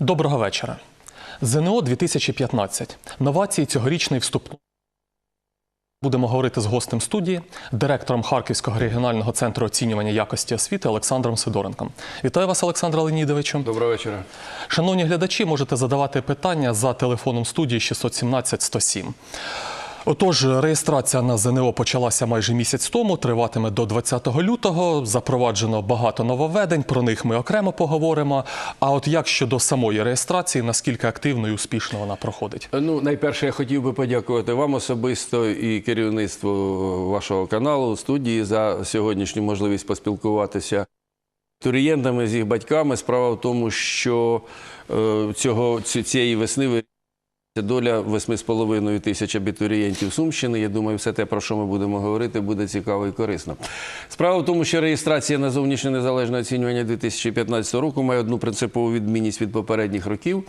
Доброго вечора. ЗНО 2015. Новації цьогорічний вступний. Будемо говорити з гостем студії, директором Харківського регіонального центру оцінювання якості освіти Олександром Сидоренком. Вітаю вас, Олександра Ленідовичу. Доброго вечора. Шановні глядачі, можете задавати питання за телефоном студії 617 107. Отож, реєстрація на ЗНО почалася майже місяць тому, триватиме до 20 лютого. Запроваджено багато нововведень, про них ми окремо поговоримо. А от як щодо самої реєстрації, наскільки активно і успішно вона проходить? Ну, найперше, я хотів би подякувати вам особисто і керівництву вашого каналу, студії за сьогоднішню можливість поспілкуватися турієнтами, з їх батьками. Справа в тому, що е, цього, цієї весни ви- доля 8,5 тисяч абітурієнтів Сумщини. Я думаю, все те, про що ми будемо говорити, буде цікаво і корисно. Справа в тому, що реєстрація на зовнішнє незалежне оцінювання 2015 року має одну принципову відмінність від попередніх років,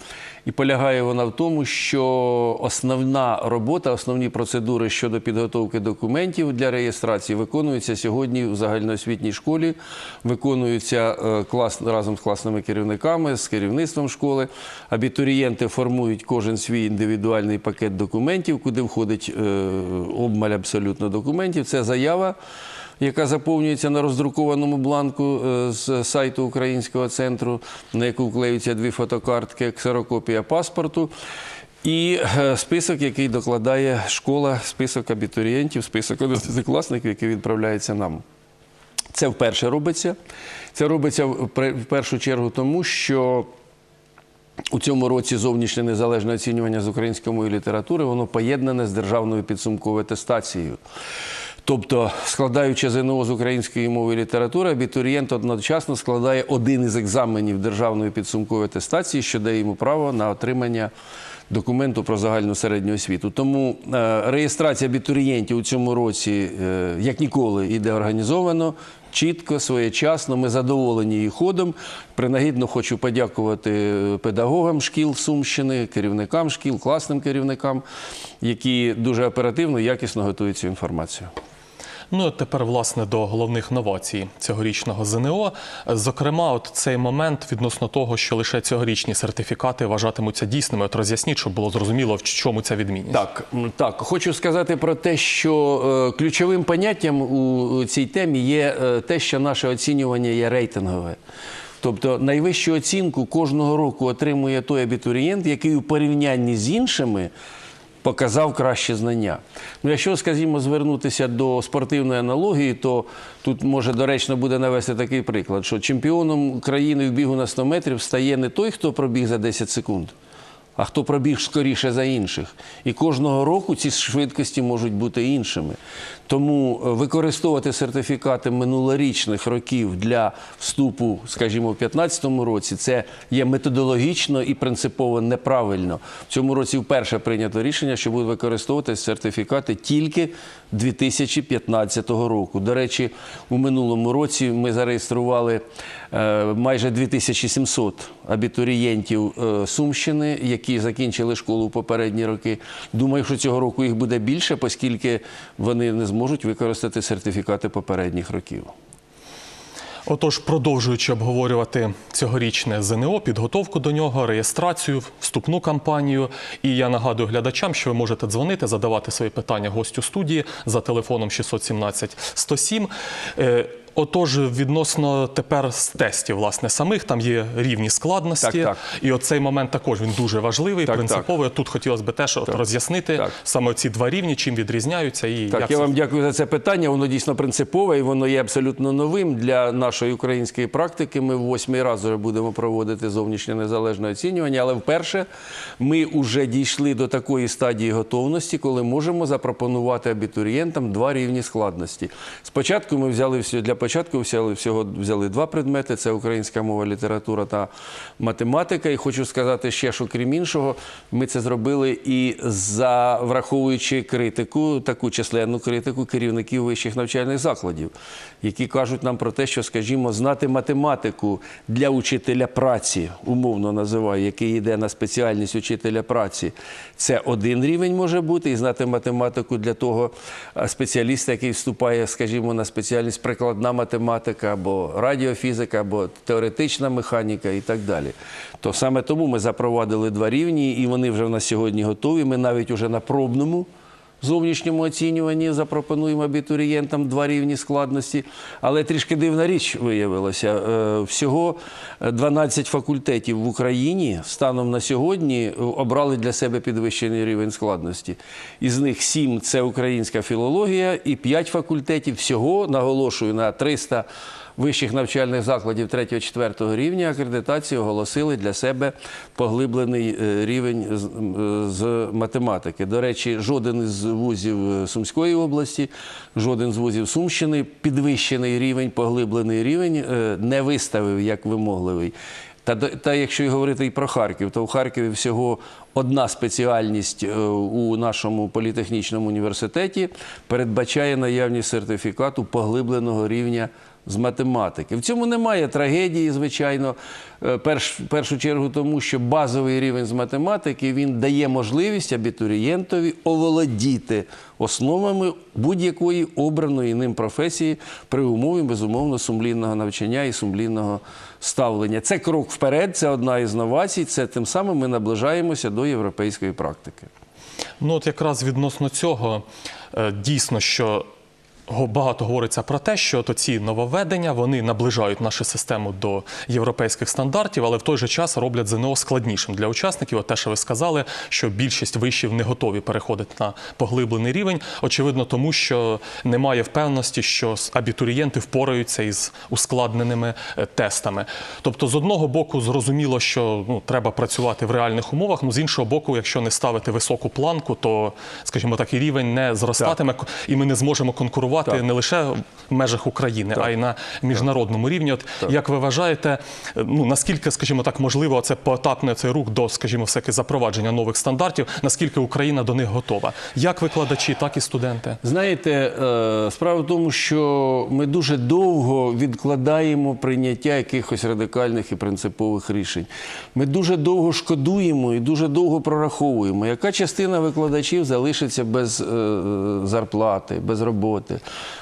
і полягає вона в тому, що основна робота, основні процедури щодо підготовки документів для реєстрації виконуються сьогодні в загальноосвітній школі, виконуються е, клас, разом з класними керівниками, з керівництвом школи. Абітурієнти формують кожен свій індивідуальний пакет документів, куди входить е, обмаль абсолютно документів. Це заява яка заповнюється на роздрукованому бланку е, з сайту українського центру, на яку вклеються дві фотокартки, ксерокопія паспорту. І е, список, який докладає школа, список абітурієнтів, список одинадцятикласників, який відправляється нам. Це вперше робиться. Це робиться в першу чергу тому, що у цьому році зовнішнє незалежне оцінювання з української літератури воно поєднане з державною підсумковою атестацією. Тобто, складаючи ЗНО з української мови і літератури, абітурієнт одночасно складає один із екзаменів державної підсумкової атестації, що дає йому право на отримання документу про загальну середню освіту. Тому е, реєстрація абітурієнтів у цьому році, е, як ніколи, іде організовано. Чітко, своєчасно, ми задоволені її ходом. Принагідно хочу подякувати педагогам шкіл Сумщини, керівникам шкіл, класним керівникам, які дуже оперативно і якісно готують цю інформацію. Ну от тепер, власне, до головних новацій цьогорічного ЗНО. Зокрема, от цей момент відносно того, що лише цьогорічні сертифікати вважатимуться дійсними. От роз'ясніть, щоб було зрозуміло, в чому ця відмінність. Так, так, хочу сказати про те, що е, ключовим поняттям у цій темі є е, те, що наше оцінювання є рейтингове. Тобто найвищу оцінку кожного року отримує той абітурієнт, який у порівнянні з іншими показав кращі знання. Ну, якщо, скажімо, звернутися до спортивної аналогії, то тут може доречно буде навести такий приклад, що чемпіоном країни в бігу на 100 метрів стає не той, хто пробіг за 10 секунд, а хто пробіг скоріше за інших. І кожного року ці швидкості можуть бути іншими. Тому е, використовувати сертифікати минулорічних років для вступу, скажімо, в 2015 році, це є методологічно і принципово неправильно. В цьому році вперше прийнято рішення, що будуть використовувати сертифікати тільки 2015 року. До речі, у минулому році ми зареєстрували е, майже 2700 абітурієнтів е, Сумщини, які закінчили школу в попередні роки. Думаю, що цього року їх буде більше, оскільки вони не зможуть використати сертифікати попередніх років. Отож, продовжуючи обговорювати цьогорічне ЗНО, підготовку до нього, реєстрацію, вступну кампанію. І я нагадую глядачам, що ви можете дзвонити, задавати свої питання гостю студії за телефоном 617 107. Отож, відносно тепер з тестів, власне, самих там є рівні складності, Так, так. і оцей момент також він дуже важливий, Так, принциповий. Тут хотілося б теж от роз'яснити Так. саме ці два рівні, чим відрізняються і Так, як я це вам дякую за це питання. Воно дійсно принципове і воно є абсолютно новим для нашої української практики. Ми в восьмий раз вже будемо проводити зовнішнє незалежне оцінювання, але вперше ми вже дійшли до такої стадії готовності, коли можемо запропонувати абітурієнтам два рівні складності. Спочатку ми взяли всі- для початку взяли всього взяли два предмети: це українська мова, література та математика. І хочу сказати ще, що крім іншого, ми це зробили і за враховуючи критику, таку численну критику керівників вищих навчальних закладів, які кажуть нам про те, що, скажімо, знати математику для учителя праці, умовно називаю, який йде на спеціальність учителя праці, це один рівень може бути, і знати математику для того спеціаліста, який вступає, скажімо, на спеціальність прикладна прикладна математика, або радіофізика, або теоретична механіка і так далі. То саме тому ми запровадили два рівні, і вони вже в сьогодні готові. Ми навіть уже на пробному зовнішньому оцінюванні запропонуємо абітурієнтам два рівні складності. Але трішки дивна річ виявилася. Е, Всього 12 факультетів в Україні станом на сьогодні е, обрали для себе підвищений рівень складності. Із них 7 – це українська філологія, і 5 факультетів всього, наголошую, на 300 вищих навчальних закладів 3-4 рівня акредитації оголосили для себе поглиблений е, рівень з, е, з математики. До речі, жоден із вузів е, Сумської області, жоден з вузів Сумщини підвищений рівень, поглиблений рівень не виставив як вимогливий. Та, та якщо й говорити і про Харків, то у Харкові всього одна спеціальність у нашому політехнічному університеті передбачає наявність сертифікату поглибленого рівня з математики. В цьому немає трагедії, звичайно. Е, Перш, в першу чергу тому, що базовий рівень з математики він дає можливість абітурієнтові оволодіти основами будь-якої обраної ним професії при умові, безумовно, сумлінного навчання і сумлінного ставлення. Це крок вперед, це одна із новацій. Це тим самим ми наближаємося до європейської практики. Ну, от якраз відносно цього, е, дійсно, що багато говориться про те, що то ці нововведення вони наближають нашу систему до європейських стандартів, але в той же час роблять ЗНО складнішим для учасників. От те, що ви сказали, що більшість вишів не готові переходити на поглиблений рівень. Очевидно, тому що немає впевненості, що абітурієнти впораються із ускладненими е, тестами. Тобто, з одного боку, зрозуміло, що ну, треба працювати в реальних умовах. Ну з іншого боку, якщо не ставити високу планку, то, скажімо так, і рівень не зростатиме, і ми не зможемо конкурувати Так. не лише в межах України, а й на міжнародному рівні. От як ви вважаєте, е, ну наскільки, скажімо так, можливо, це поетапний цей рух до, скажімо, всяке запровадження нових стандартів, наскільки Україна до них готова? Як викладачі, так і студенти? Знаєте, е, справа в тому, що ми дуже довго відкладаємо прийняття якихось радикальних і принципових рішень. Ми дуже довго шкодуємо і дуже довго прораховуємо, яка частина викладачів залишиться без е, зарплати, без роботи,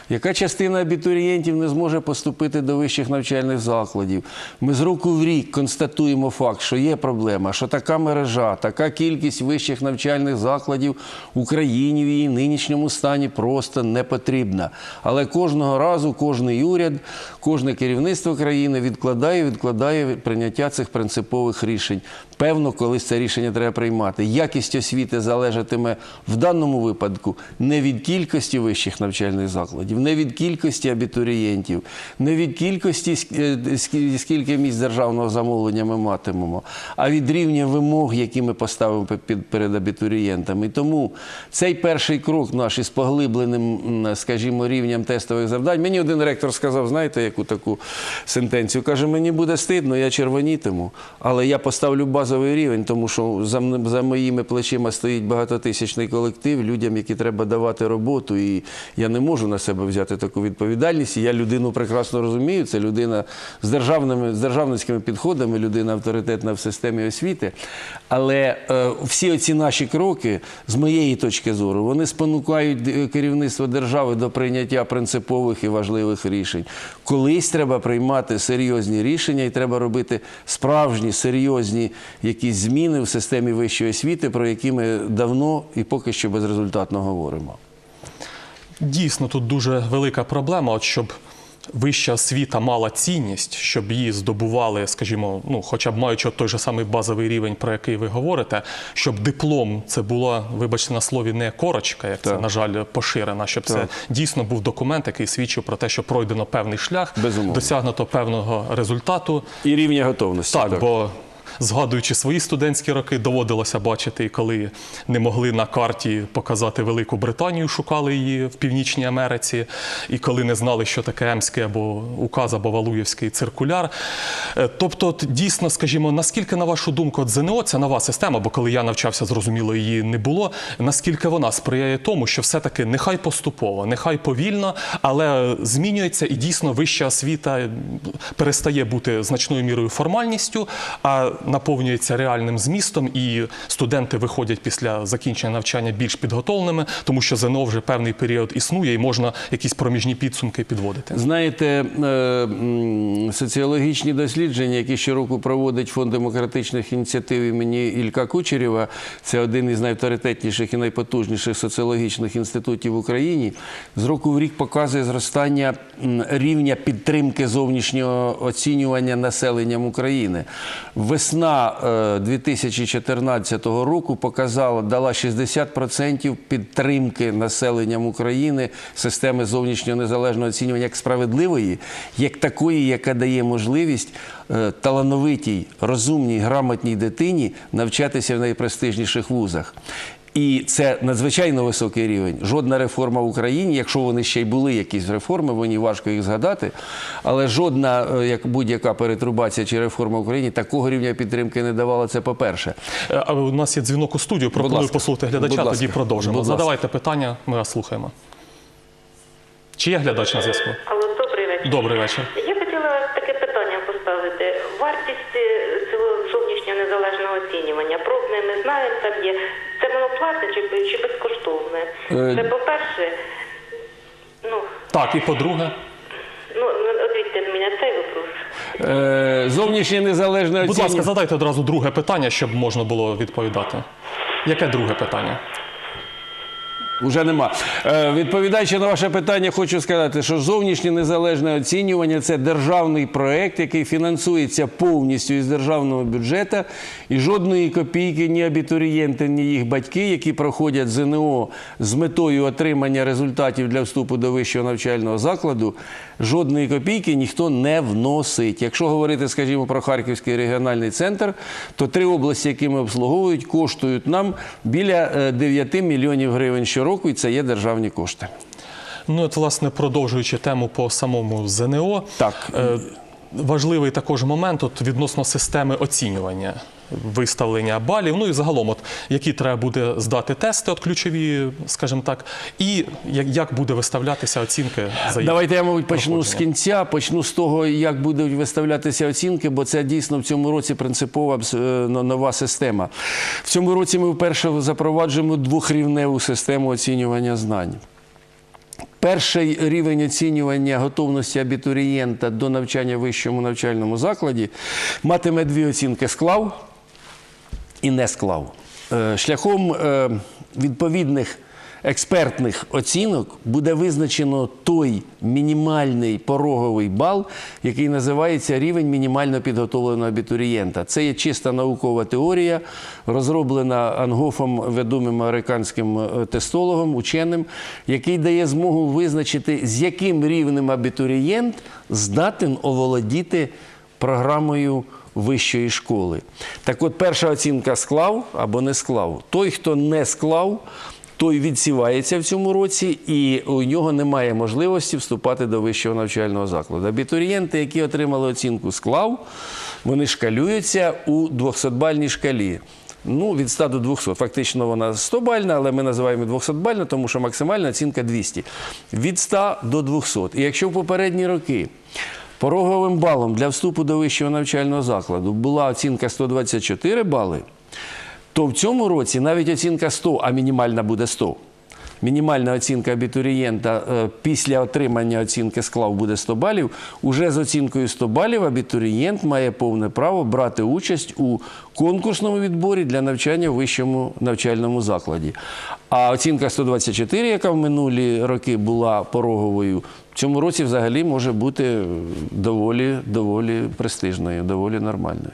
яка частина абітурієнтів не зможе поступити до вищих навчальних закладів. Ми з року в рік констатуємо факт, що є проблема, що така мережа, така кількість вищих навчальних закладів Україні в її нинішньому стані просто не потрібна. Але кожного разу кожний уряд, кожне керівництво країни відкладає, відкладає прийняття цих принципових рішень. Певно, колись це рішення треба приймати. Якість освіти залежатиме в даному випадку не від кількості вищих навчальних закладів, не від кількості абітурієнтів, не від кількості е, скі- скільки місць державного замовлення ми матимемо, а від рівня вимог, які ми поставимо перед абітурієнтами. І тому цей перший крок наш із поглибленим, скажімо, рівнем тестових завдань. Мені один ректор сказав, знаєте, яку таку сентенцію. Каже, мені буде стидно, я червонітиму, але я поставлю базовий рівень, тому що за, за моїми плечима стоїть багатотисячний колектив, людям, які треба давати роботу. І я не можу на себе взяти таку відповідальність. І я людину прекрасно розумію. Це людина з державними з державницькими підходами, людина авторитетна в системі освіти. Але е, всі оці наші кроки, з моєї точки зору, вони спонукають е, керівництво держави до прийняття принципових і важливих рішень. Колись треба приймати серйозні рішення, і треба робити справжні серйозні якісь зміни в системі вищої освіти, про які ми давно і поки що безрезультатно говоримо. Дійсно, тут дуже велика проблема, от щоб вища освіта мала цінність, щоб її здобували, скажімо, ну, хоча б маючи той же самий базовий рівень, про який ви говорите, щоб диплом це була, вибачте на слові, не корочка, як це, на жаль, поширена, щоб це дійсно був документ, який свідчив про те, що пройдено певний шлях, Безумовно. досягнуто певного результату. І рівня готовності. Так, бо згадуючи свої студентські роки, доводилося бачити, коли не могли на карті показати Велику Британію, шукали її в Північній Америці, і коли не знали, що таке Емський або указ, або Валуєвський циркуляр. Е, Тобто, дійсно, скажімо, наскільки, на вашу думку, ЗНО це нова система, бо коли я навчався, зрозуміло, її не було. Наскільки вона сприяє тому, що все-таки нехай поступово, нехай повільно, але змінюється і дійсно вища освіта перестає бути значною мірою формальністю, а наповнюється реальним змістом, і студенти виходять після закінчення навчання більш підготовленими, тому що ЗНО вже певний період існує, і можна якісь проміжні підсумки підводити. Знаєте, е, соціологічні дослідження, які щороку проводить Фонд демократичних ініціатив імені Ілька Кучерєва, це один із найавторитетніших і найпотужніших соціологічних інститутів в Україні, з року в рік показує зростання рівня підтримки зовнішнього оцінювання населенням України. Весна е, 2014 року показала, дала 60% підтримки населенням України системи зовнішнього незалежного оцінювання як справедливої, як такої, яка дає можливість е, талановитій, розумній, грамотній дитині навчатися в найпрестижніших вузах. І це надзвичайно високий рівень. Жодна реформа в Україні, якщо вони ще й були якісь реформи, мені важко їх згадати. Але жодна, е, як будь-яка перетрубація чи реформа в Україні, такого рівня підтримки не давала. Це по-перше. Е, А у нас є дзвінок у студію. Пропоную послухати глядача, тоді продовжимо. Будь ласка. Задавайте питання, ми вас слухаємо. Чи є глядач на зв'язку? Алло, добрий вечір. Добрий вечір. Я хотіла таке питання поставити. Вартість е, цього зовнішнього незалежного оцінювання. Пробне ми знаємо, там є. Це чи, чи безкоштовне? Е, Це по-перше, ну, Так, і по-друге, ну, ну, відповідьте на мене цей вопрос. Е, Зовнішнє незалежне будь ласка, задайте одразу друге питання, щоб можна було відповідати. Яке друге питання? Уже нема. Е, відповідаючи на ваше питання, хочу сказати, що зовнішнє незалежне оцінювання це державний проект, який фінансується повністю із державного бюджету, і жодної копійки ні абітурієнти, ні їх батьки, які проходять ЗНО з метою отримання результатів для вступу до вищого навчального закладу, жодної копійки ніхто не вносить. Якщо говорити, скажімо, про Харківський регіональний центр, то три області, які ми обслуговують, коштують нам біля е, 9 мільйонів гривень щороку, і це є державні кошти. Ну, от, власне, продовжуючи тему по самому ЗНО, Так. е, важливий також момент от, відносно системи оцінювання. Виставлення балів, ну і загалом, от які треба буде здати тести, от ключові, скажімо так, і як, буде виставлятися оцінки за їх Давайте я, мабуть, почну з кінця, почну з того, як будуть виставлятися оцінки, бо це дійсно в цьому році принципова е, но- нова система. В цьому році ми вперше запроваджуємо двохрівневу систему оцінювання знань. Перший рівень оцінювання готовності абітурієнта до навчання в вищому навчальному закладі матиме дві оцінки склав і не склав. Е, Шляхом е, відповідних експертних оцінок буде визначено той мінімальний пороговий бал, який називається рівень мінімально підготовленого абітурієнта. Це є чиста наукова теорія, розроблена Ангофом, відомим американським е, тестологом, ученим, який дає змогу визначити, з яким рівнем абітурієнт здатен оволодіти програмою вищої школи. Так от перша оцінка склав або не склав. Той, хто не склав, той відсівається в цьому році, і у нього немає можливості вступати до вищого навчального закладу. Абітурієнти, які отримали оцінку склав, вони шкалюються у 200-бальній шкалі. Ну, від 100 до 200. Фактично вона 100 бальна, але ми називаємо 200 бальна, тому що максимальна оцінка 200. Від 100 до 200. І якщо в попередні роки пороговим балом для вступу до вищого навчального закладу була оцінка 124 бали, то в цьому році навіть оцінка 100, а мінімальна буде 100. Мінімальна оцінка абітурієнта е, після отримання оцінки склав буде 100 балів. Уже з оцінкою 100 балів абітурієнт має повне право брати участь у конкурсному відборі для навчання в вищому навчальному закладі. А оцінка 124, яка в минулі роки була пороговою, в цьому році взагалі може бути доволі, доволі престижною, доволі нормальною.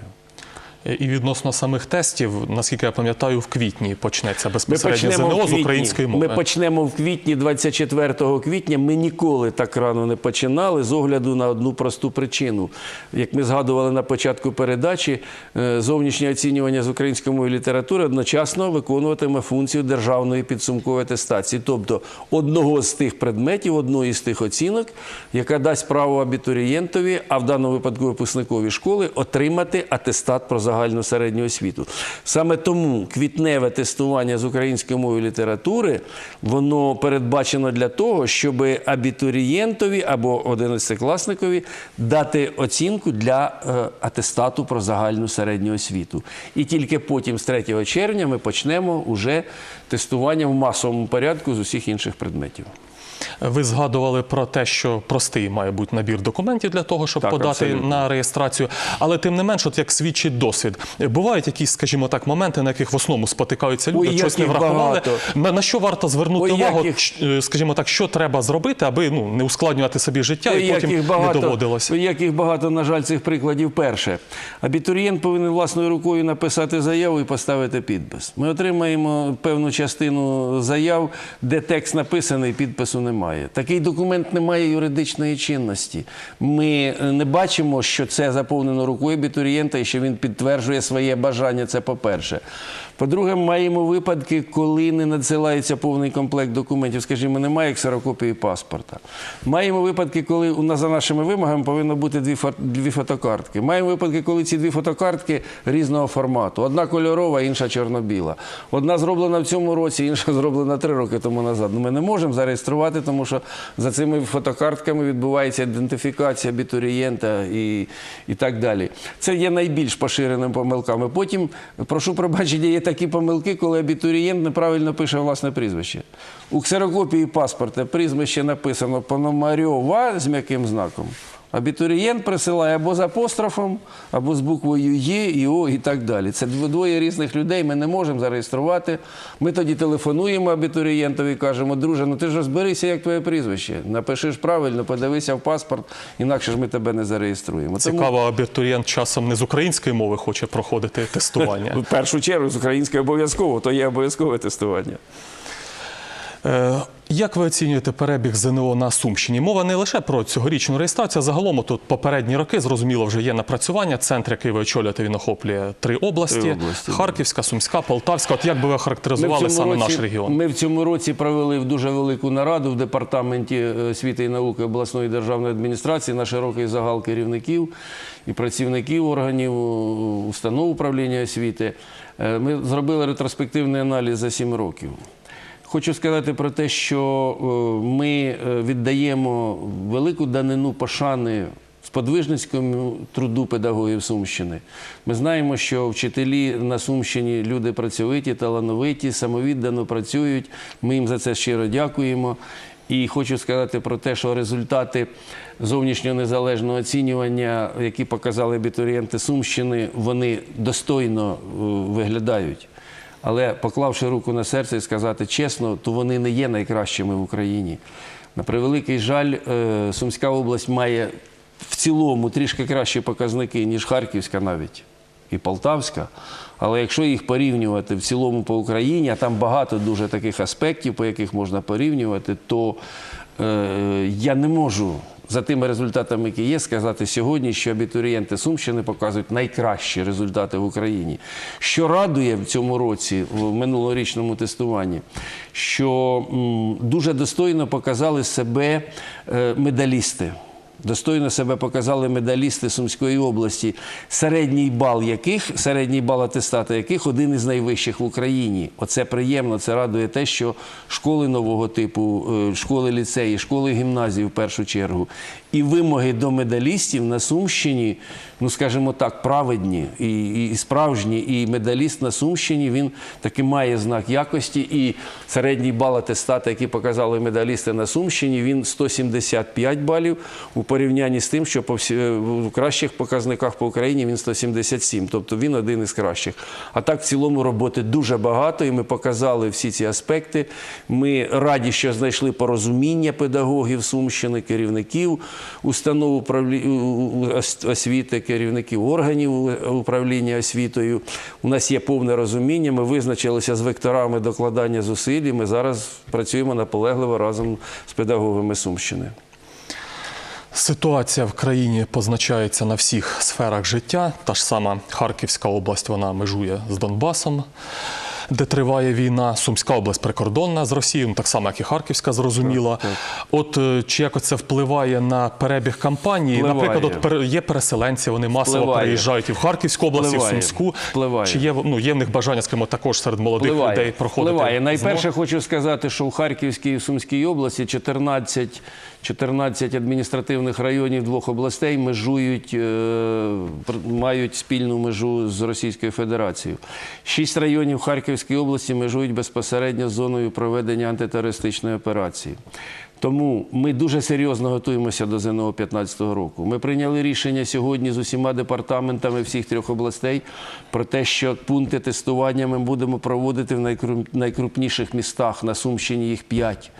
І відносно самих тестів, наскільки я пам'ятаю, в квітні почнеться безпосередньо ЗНО з української мови. Ми почнемо в квітні, 24 квітня. Ми ніколи так рано не починали з огляду на одну просту причину. Як ми згадували на початку передачі, е, зовнішнє оцінювання з української мови літератури одночасно виконуватиме функцію державної підсумкової атестації, тобто одного з тих предметів, одної з тих оцінок, яка дасть право абітурієнтові, а в даному випадку випускникові школи, отримати атестат про загальну загальну середню освіту. Саме тому квітневе тестування з української мови літератури воно передбачено для того, щоб абітурієнтові або одинадцятикласникові дати оцінку для е, атестату про загальну середню освіту. І тільки потім, з 3 червня, ми почнемо уже тестування в масовому порядку з усіх інших предметів. Ви згадували про те, що простий має бути набір документів для того, щоб Так, подати абсолютно. на реєстрацію. Але тим не менш, от як свідчить досвід, бувають якісь, скажімо так, моменти, на яких в основному спотикаються люди, Ой, щось не врахували. На, на що варто звернути Ой, увагу, яких- е, скажімо так, що треба зробити, аби ну не ускладнювати собі життя і потім яких не багато, доводилося. ой, яких багато, на жаль, цих прикладів. Перше, абітурієнт повинен власною рукою написати заяву і поставити підпис. Ми отримаємо певну частину заяв, де текст написаний, підпису немає. Такий документ не має юридичної чинності. Ми е, не бачимо, що це заповнено рукою абітурієнта і що він підтверджує своє бажання. Це по-перше. По-друге, маємо випадки, коли не надсилається повний комплект документів. Скажімо, немає ксерокопії паспорта. Маємо випадки, коли за нашими вимогами повинно бути дві, дві фотокартки. Маємо випадки, коли ці дві фотокартки різного формату. Одна кольорова, інша чорно-біла. Одна зроблена в цьому році, інша зроблена три роки тому назад. Ми не можемо зареєструвати, тому що за цими фотокартками відбувається ідентифікація абітурієнта і, і так далі. Це є найбільш поширеними помилками. Потім, прошу пробачення, є такі помилки, коли абітурієнт неправильно пише власне прізвище. У ксерокопії паспорта прізвище написано Пономарьова з м'яким знаком. Абітурієнт присилає або з апострофом, або з буквою Є, і О і так далі. Це двоє різних людей. Ми не можемо зареєструвати. Ми тоді телефонуємо абітурієнтові і кажемо, друже, ну ти ж розберися, як твоє прізвище. Напишеш правильно, подивися в паспорт, інакше ж ми тебе не зареєструємо. Тому- Цікаво, абітурієнт часом не з української мови хоче проходити тестування. В першу чергу з української обов'язково, то є обов'язкове тестування. Як ви оцінюєте перебіг ЗНО на Сумщині? Мова не лише про цьогорічну реєстрацію, а загалом тут попередні роки зрозуміло вже є напрацювання. Центр, який ви очолюєте, він охоплює три області: Три області, Харківська, Сумська, Полтавська. От як би ви характеризували саме наш регіон? Ми в цьому році провели дуже велику нараду в департаменті е, освіти і науки обласної державної адміністрації на широкий загал керівників і працівників органів е, установ управління освіти. Е, Ми зробили ретроспективний аналіз за сім років. Хочу сказати про те, що е, ми е, віддаємо велику данину пошани сподвижницькому труду педагогів Сумщини. Ми знаємо, що вчителі на Сумщині люди працьовиті, талановиті, самовіддано працюють. Ми їм за це щиро дякуємо. І хочу сказати про те, що результати зовнішнього незалежного оцінювання, які показали абітурієнти Сумщини, вони достойно е, виглядають. Але поклавши руку на серце і сказати чесно, то вони не є найкращими в Україні. На превеликий жаль, е, Сумська область має в цілому трішки кращі показники, ніж Харківська навіть і Полтавська. Але якщо їх порівнювати в цілому по Україні, а там багато дуже таких аспектів, по яких можна порівнювати, то е, я не можу за тими результатами, які є, сказати сьогодні, що абітурієнти Сумщини показують найкращі результати в Україні. Що радує в цьому році, в минулорічному тестуванні, що дуже достойно показали себе е, медалісти. Достойно себе показали медалісти Сумської області, середній бал яких, середній бал атестата яких один із найвищих в Україні. Оце приємно, це радує те, що школи нового типу, е, школи ліцеї, школи гімназії в першу чергу, і вимоги до медалістів на Сумщині, ну скажімо так, праведні і, і, справжні. І медаліст на Сумщині він таки має знак якості. І середній бал атестату, який показали медалісти на Сумщині, він 175 балів у порівнянні з тим, що по всі, в кращих показниках по Україні він 177. Тобто він один із кращих. А так, в цілому роботи дуже багато, і ми показали всі ці аспекти. Ми раді, що знайшли порозуміння педагогів Сумщини, керівників установ освіти, керівників органів управління освітою. У нас є повне розуміння. Ми визначилися з векторами докладання зусиль. і Ми зараз працюємо наполегливо разом з педагогами Сумщини. Ситуація в країні позначається на всіх сферах життя. Та ж сама Харківська область вона межує з Донбасом. Де триває війна. Сумська область прикордонна з Росією, ну, так само, як і Харківська, зрозуміло. От е, чи якось це впливає на перебіг кампанії? Впливає. Наприклад, от є переселенці, вони масово Впливає. переїжджають і в Харківську область, і в Сумську. Впливає. Чи є, ну, є в них бажання, скажімо, також серед молодих людей проходити? Впливає. Найперше змог? хочу сказати, що у Харківській і Сумській області 14, 14 адміністративних районів двох областей межують, е, мають спільну межу з Російською Федерацією. Шість районів Харківської області межують безпосередньо з зоною проведення антитерористичної операції. Тому ми дуже серйозно готуємося до ЗНО 2015 року. Ми прийняли рішення сьогодні з усіма департаментами всіх трьох областей про те, що пункти тестування ми будемо проводити в найкру- найкрупніших містах. На Сумщині їх п'ять.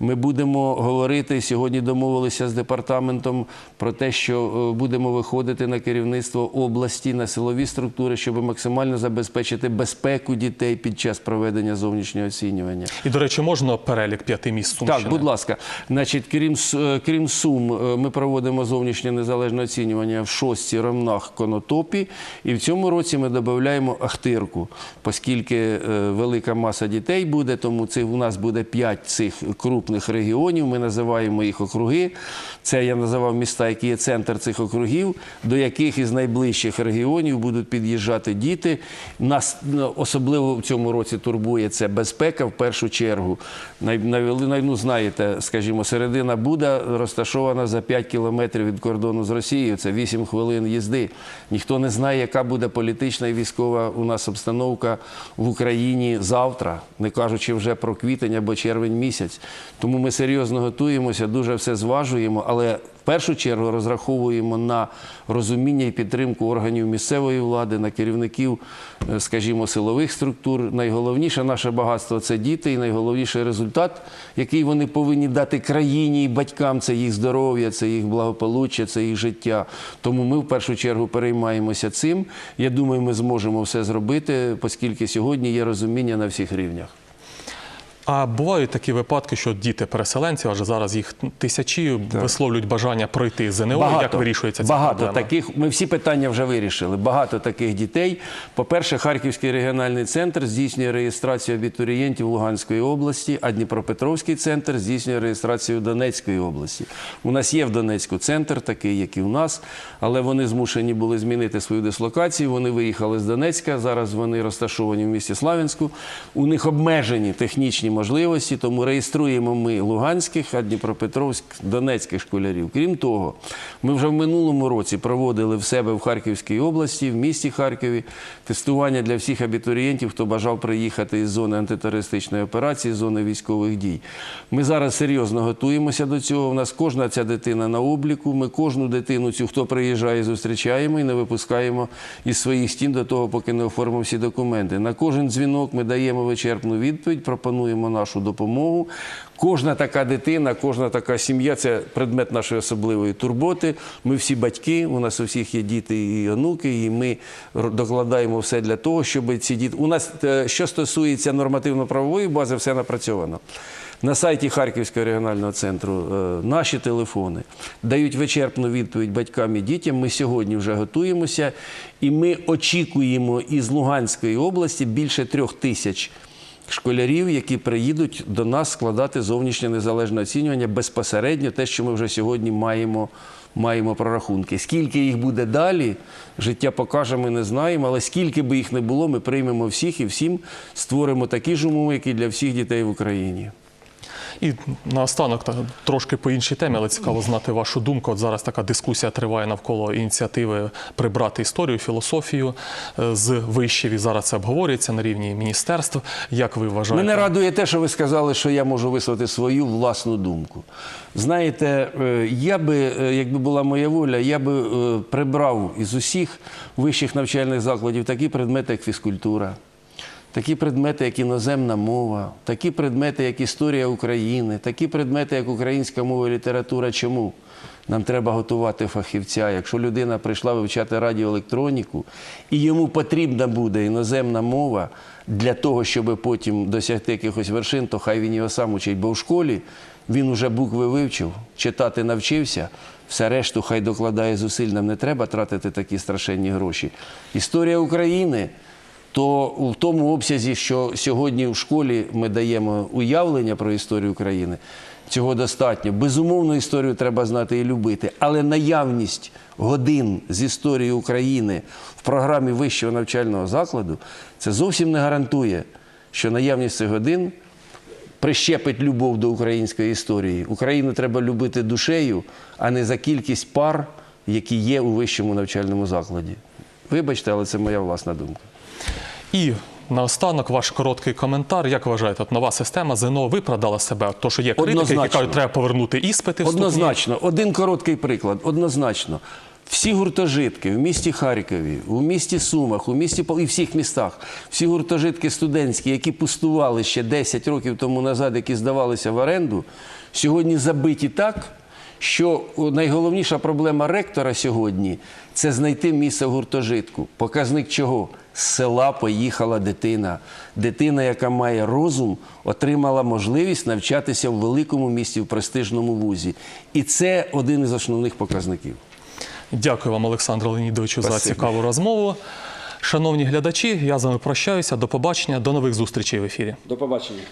Ми будемо говорити сьогодні. Домовилися з департаментом про те, що е, будемо виходити на керівництво області, на силові структури, щоб максимально забезпечити безпеку дітей під час проведення зовнішнього оцінювання. І, до речі, можна перелік п'яти міст Сумщини? Так, будь ласка. Значить, крім, е, крім Сум, е, ми проводимо зовнішнє незалежне оцінювання в Шостці, Ромнах, Конотопі. І в цьому році ми додаємо Ахтирку, оскільки е, велика маса дітей буде, тому це у нас буде п'ять цих крупних регіонів. Ми називаємо їх округи. Це я називав міста, які є центр цих округів, до яких із найближчих регіонів будуть під'їжджати діти. Нас особливо в цьому році турбує це безпека в першу чергу. Най- ну, знаєте, скажімо, середина Буда розташована за 5 кілометрів від кордону з Росією. Це 8 хвилин їзди. Ніхто не знає, яка буде політична і військова у нас обстановка в Україні завтра, не кажучи вже про квітень або червень місяць. Тому ми серйозно готуємося, дуже все зважуємо, але першу чергу розраховуємо на розуміння і підтримку органів місцевої влади, на керівників, е, скажімо, силових структур. Найголовніше наше багатство це діти, і найголовніший результат, який вони повинні дати країні і батькам, це їх здоров'я, це їх благополуччя, це їх життя. Тому ми в першу чергу переймаємося цим. Я думаю, ми зможемо все зробити, оскільки сьогодні є розуміння на всіх рівнях. А бувають такі випадки, що діти-переселенці, адже зараз їх тисячі, висловлюють бажання пройти ЗНО. Як вирішується ця багато проблема? таких. Ми всі питання вже вирішили. Багато таких дітей. По-перше, Харківський регіональний центр здійснює реєстрацію абітурієнтів Луганської області, а Дніпропетровський центр здійснює реєстрацію Донецької області. У нас є в Донецьку центр, такий, як і у нас, але вони змушені були змінити свою дислокацію. Вони виїхали з Донецька. Зараз вони розташовані в місті Славянську. У них обмежені технічні можливості, тому реєструємо ми луганських, а Дніпропетровськ, донецьких школярів. Крім того, ми вже в минулому році проводили в себе в Харківській області, в місті Харкові, тестування для всіх абітурієнтів, хто бажав приїхати із зони антитерористичної операції, зони військових дій. Ми зараз серйозно готуємося до цього. У нас кожна ця дитина на обліку. Ми кожну дитину, цю, хто приїжджає, зустрічаємо і не випускаємо із своїх стін до того, поки не оформимо всі документи. На кожен дзвінок ми даємо вичерпну відповідь, пропонуємо нашу допомогу. Кожна така дитина, кожна така сім'я це предмет нашої особливої турботи. Ми всі батьки, у нас у всіх є діти і онуки, і ми докладаємо все для того, щоб ці діти. У нас е, що стосується нормативно-правової бази, все напрацьовано. На сайті Харківського регіонального центру е, наші телефони дають вичерпну відповідь батькам і дітям. Ми сьогодні вже готуємося, і ми очікуємо із Луганської області більше трьох тисяч школярів, які приїдуть до нас складати зовнішнє незалежне оцінювання безпосередньо те, що ми вже сьогодні маємо. Маємо прорахунки. Скільки їх буде далі, життя покаже, ми не знаємо, але скільки би їх не було, ми приймемо всіх і всім створимо такі ж умови, які для всіх дітей в Україні. І наостанок та- трошки по іншій темі, але цікаво знати вашу думку. От зараз така дискусія триває навколо ініціативи прибрати історію, філософію е, з вишів. І зараз це обговорюється на рівні міністерств. Як ви вважаєте? Мене радує те, що ви сказали, що я можу висловити свою власну думку. Знаєте, е, я би, е, якби була моя воля, я би прибрав із усіх вищих навчальних закладів такі предмети, як фізкультура. Такі предмети, як іноземна мова, такі предмети, як історія України, такі предмети, як українська мова і література. Чому? Нам треба готувати фахівця. Якщо людина прийшла вивчати радіоелектроніку, і йому потрібна буде іноземна мова для того, щоб потім досягти якихось вершин, то хай він його сам учить. Бо в школі він уже букви вивчив, читати навчився, все решту хай докладає зусиль. Нам не треба тратити такі страшенні гроші. Історія України то в тому обсязі, що сьогодні в школі ми даємо уявлення про історію України, цього достатньо. Безумовно, історію треба знати і любити, але наявність годин з історії України в програмі вищого навчального закладу це зовсім не гарантує, що наявність цих годин прищепить любов до української історії. Україну треба любити душею, а не за кількість пар, які є у вищому навчальному закладі. Вибачте, але це моя власна думка. І наостанок ваш короткий коментар. Як вважаєте, от нова система ЗНО виправдала себе? То, що є критики, які кажуть, треба повернути іспити вступні. Однозначно, один короткий приклад. Однозначно. Всі гуртожитки в місті Харкові, у місті Сумах, у місті Пол- і всіх містах, всі гуртожитки студентські, які пустували ще 10 років тому назад, які здавалися в оренду, сьогодні забиті так, що найголовніша проблема ректора сьогодні це знайти місце в гуртожитку. Показник чого? З села поїхала дитина. Дитина, яка має розум, отримала можливість навчатися в великому місті, в престижному вузі. І це один із основних показників. Дякую вам, Олександру Леонідовичу, за цікаву розмову. Шановні глядачі, я з вами прощаюся. До побачення, до нових зустрічей в ефірі. До побачення.